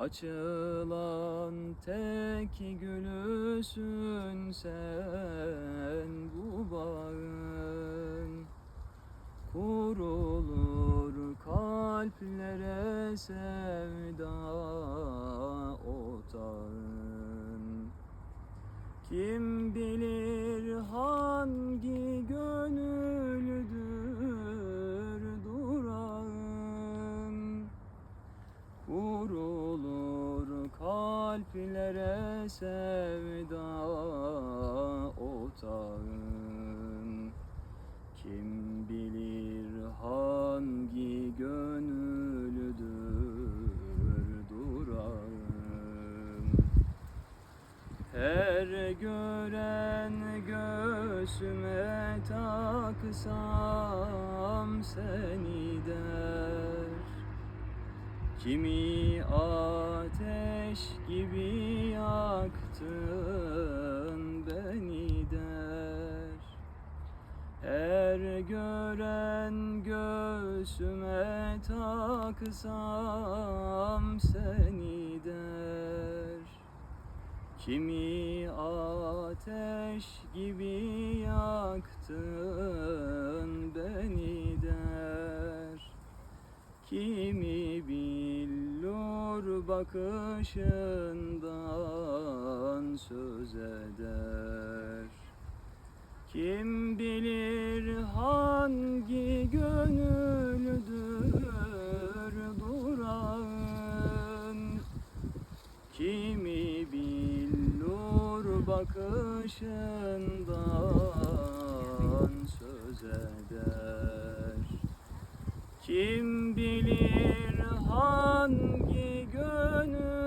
Açılan tek gülüsün sen bu bağın. Kurulur kalplere sevda otağın Kim bilir Kurulur kalplere sevda otağın Kim bilir hangi gönüldür durağın. Her gören göğsüme taksam seni der Kimi ateş gibi yaktın beni der. Her gören göğsüme taksam seni der. Kimi ateş gibi yaktın bakışından söz eder. Kim bilir hangi gönüldür durağın Kimi billur bakışından söz eder. Kim bilir hangi gönül.